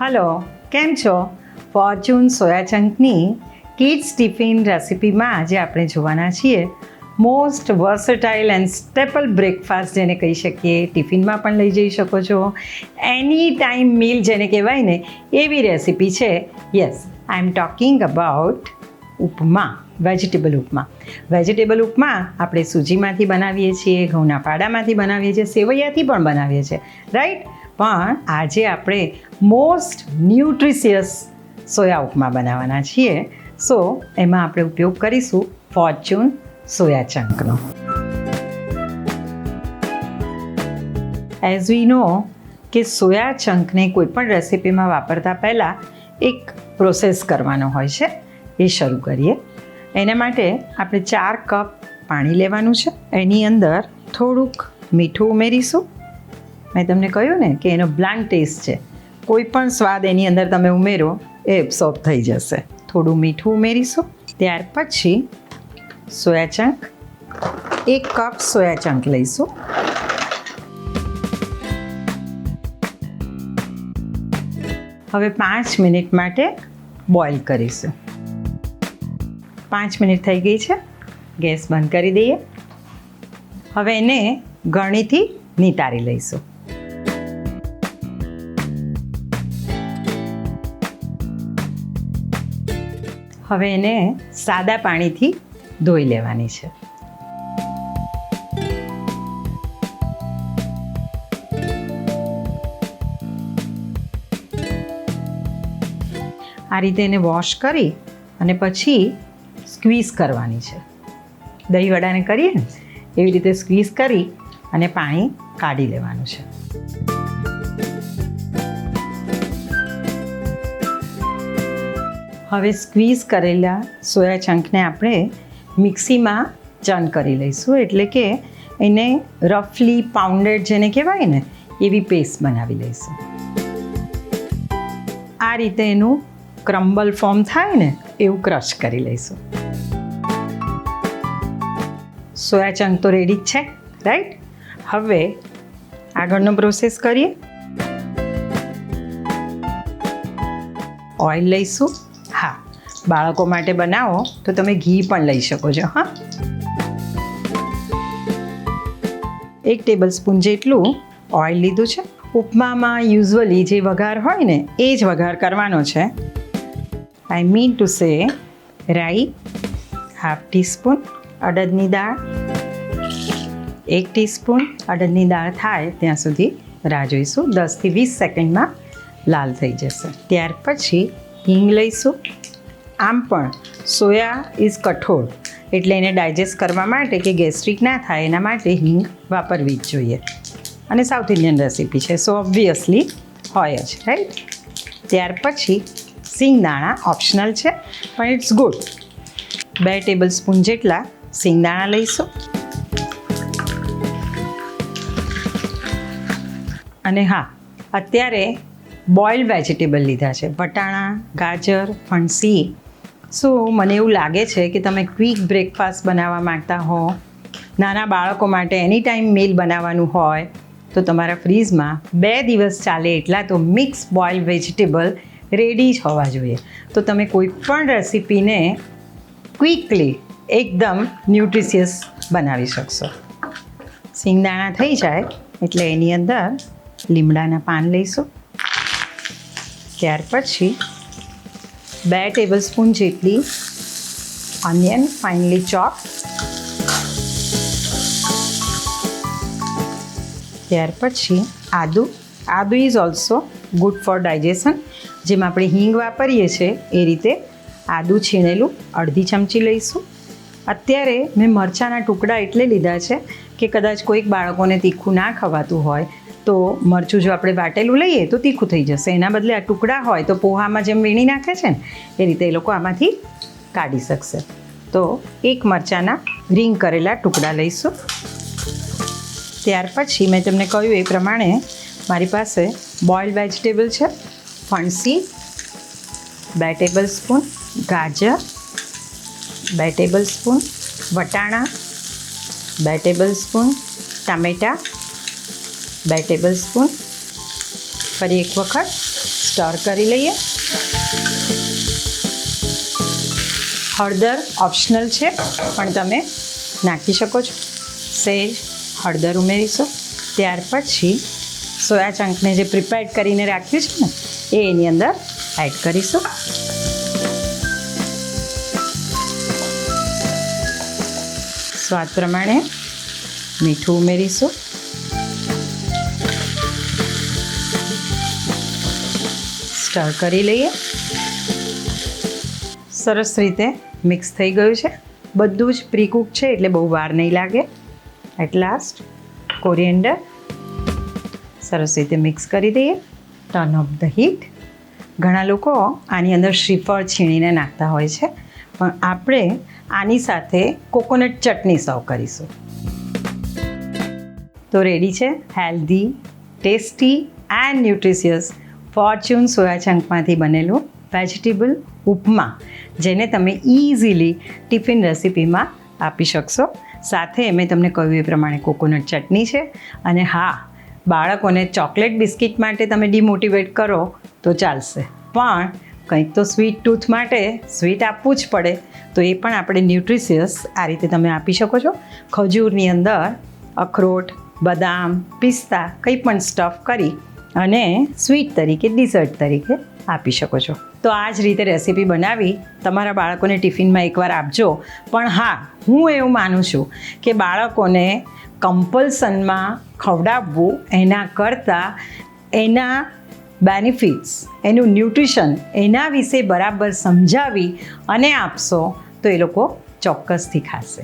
Hello, કેમ છો? Fortune soya ચંકની કિડ્સ ટિફિન રેસિપીમાં આજે આપણે જોવાના છીએ. Most versatile and staple breakfast જેને કહી શકીએ, ટિફિનમાં પણ લઈ જઈ શકો છો. એની ટાઈમ મીલ જેને કહેવાય ને, એવી રેસિપી છે. Yes, I am talking about upma, vegetable upma. Vegetable upma આપણે સૂજીમાંથી બનાવીએ છીએ, ઘઉંના પાડામાંથી બનાવીએ છીએ, સેવૈયાથી પણ બનાવીએ છીએ. રાઈટ? પણ આજે આપણે મોસ્ટ ન્યુટ્રિશિયસ સોયા ઉપમા બનાવવાના છીએ. સો એમાં આપણે ઉપયોગ કરીશું ફોર્ચ્યુન સોયા ચંકનો. એઝ વી નો કે સોયા ચંકને કોઈ પણ રેસિપીમાં વાપરતા પહેલાં એક પ્રોસેસ કરવાનો હોય છે. એ શરૂ કરીએ. એના માટે આપણે ચાર કપ પાણી લેવાનું છે. એની અંદર થોડુંક મીઠું ઉમેરીશું. મેં તમને કહ્યું ને કે એનો બ્લાન્ડ ટેસ્ટ છે. કોઈ પણ સ્વાદ એની અંદર તમે ઉમેરો, એ એબ્સોર્બ થઈ જશે. થોડું મીઠું ઉમેરીશું, ત્યાર પછી સોયા ચંક એક કપ સોયા ચંક લઈશું. હવે પાંચ મિનિટ માટે બોઇલ કરીશું. પાંચ મિનિટ થઈ ગઈ છે, ગેસ બંધ કરી દઈએ. હવે એને ગણીથી નિતારી લઈશું. હવે એને સાદા પાણીથી ધોઈ લેવાની છે. આ રીતે એને વોશ કરી અને પછી સ્ક્વીઝ કરવાની છે. દહીં વડાને કરીએ ને, એવી રીતે સ્ક્વીઝ કરી અને પાણી કાઢી લેવાનું છે. હવે સ્ક્વીઝ કરેલા સોયા ચંકને આપણે મિક્સીમાં ચર્ન કરી લઈશું. એટલે કે એને રફલી પાઉન્ડેડ જેને કહેવાય ને, એવી પેસ્ટ બનાવી લઈશું. આ રીતે એનું ક્રમ્બલ ફોર્મ થાય ને, એવું ક્રશ કરી લઈશું. સોયા ચંક તો રેડી જ છે રાઈટ હવે આગળનો પ્રોસેસ કરીએ. ઓઇલ લઈશું. બાળકો માટે બનાવો, તો તમે ઘી પણ લઈ શકો છો, હા. એક ટેબલ સ્પૂન જેટલું ઓઇલ લીધું છે. ઉપમામાં યુઝવલી જે વઘાર હોય ને, એ જ વઘાર કરવાનો છે. આઈ મીન ટુ સે રાઈ હાફ ટીસ્પૂન અડદની દાળ, એક ટીસ્પૂન અડદની દાળ થાય ત્યાં સુધી રાહ જોઈશું. દસથી વીસ સેકન્ડમાં લાલ થઈ જશે. ત્યાર પછી હિંગ લઈશું. આમ પણ સોયા ઇઝ કઠોળ. એટલે એને ડાયજેસ્ટ કરવા માટે કે ગેસ્ટ્રિક ના થાય એના માટે હિંગ વાપરવી જ જોઈએ. અને સાઉથ ઇન્ડિયન રેસીપી છે. સો ઓબ્વિયસલી હોય જ રાઈટ ત્યાર પછી સિંગદાણા ઓપ્શનલ છે, પણ ઇટ્સ ગુડ બે ટેબલ સ્પૂન જેટલા સિંગદાણા લઈશું. અને હા, અત્યારે બોઇલ વેજીટેબલ લીધા છે. વટાણા, ગાજર, ફણસી સો મને એવું લાગે છે કે તમે ક્વિક બ્રેકફાસ્ટ બનાવવા માંગતા હો, નાના બાળકો માટે એની ટાઈમ મીલ બનાવવાનું હોય, તો તમારા ફ્રીજમાં બે દિવસ ચાલે એટલા તો મિક્સ બોઇલ વેજીટેબલ રેડી જ હોવા જોઈએ. તો તમે કોઈ પણ રેસીપીને ક્વિકલી એકદમ ન્યુટ્રિશિયસ બનાવી શકશો. સિંગદાણા થઈ જાય, એટલે એની અંદર લીમડાના પાન લઈશું. ત્યાર પછી બે ટેબલ સ્પૂન જેટલી ઓનિયન ફાઇનલી ચોપ ત્યાર પછી આદુ. આદુ is also good for digestion જેમ આપણે હિંગ વાપરીએ છીએ, એ રીતે આદુ છીણેલું અડધી ચમચી લઈશું. અત્યારે મેં મરચાંના ટુકડા એટલે લીધા છે કે કદાચ કોઈક બાળકોને તીખું ના ખવાતું હોય તો મરચું જો આપણે વાટેલું લઈએ તો તીખું થઈ જશે. એના બદલે આ ટુકડા હોય તો પોહામાં જેમ વીણી નાખે છે ને, એ રીતે એ લોકો આમાંથી કાઢી શકશે. તો એક મરચાંના રિંગ કરેલા ટુકડા લઈશું. ત્યાર પછી મેં તમને કહ્યું એ પ્રમાણે મારી પાસે બોઇલ વેજીટેબલ છે, ફણસી, બે ટેબલ સ્પૂન ગાજર, બે ટેબલ સ્પૂન વટાણા, બે ટેબલ સ્પૂન ટામેટાં બે ટેબલ સ્પૂન ફરી એક વખત સ્ટર કરી લઈએ. હળદર ઓપ્શનલ છે, પણ તમે નાખી શકો છો. સેજ હળદર ઉમેરીશું. ત્યાર પછી સોયા ચંકને જે પ્રિપેર્ડ કરીને રાખ્યું છે ને, એ એની અંદર એડ કરીશું. સ્વાદ પ્રમાણે મીઠું ઉમેરીશું. સ્ટર કરી લઈએ. સરસ રીતે મિક્સ થઈ ગયું છે. બધું જ પ્રીકુક છે એટલે બહુ વાર નહીં લાગે. એટ લાસ્ટ કોરિએન્ડર સરસ રીતે મિક્સ કરી દઈએ. ટર્ન ઓફ ધ હીટ ઘણા લોકો આની અંદર શ્રીફળ છીણીને નાખતા હોય છે. પણ આપણે આની સાથે કોકોનટ ચટણી સર્વ કરીશું. તો રેડી છે? Healthy tasty and nutritious Fortune soya ચંકમાંથી બનેલું વેજીટેબલ ઉપમા, જેને તમે ઇઝીલી ટિફિન રેસીપીમાં આપી શકશો. સાથે મેં તમને કહ્યું એ પ્રમાણે કોકોનટ ચટણી છે. અને હા, બાળકોને ચોકલેટ બિસ્કિટ માટે તમે ડિમોટિવેટ કરો તો ચાલશે. પણ કંઈક તો સ્વીટ ટૂથ માટે સ્વીટ આપવું જ પડે. તો એ પણ આપણે ન્યુટ્રિશિયસ આ રીતે તમે આપી શકો છો. ખજૂરની અંદર અખરોટ, બદામ, પિસ્તા કંઈ પણ સ્ટફ કરી અને સ્વીટ તરીકે ડિઝર્ટ તરીકે આપી શકો છો. તો આ જ રીતે રેસીપી બનાવી તમારા બાળકોને ટિફિનમાં એકવાર આપજો. પણ હા, હું એવું માનું છું કે બાળકોને કમ્પલ્સનમાં ખવડાવવું એના કરતાં એના બેનિફિટ્સ એનું ન્યુટ્રિશન એના વિશે બરાબર સમજાવી અને આપશો તો એ લોકો ચોક્કસથી ખાશે.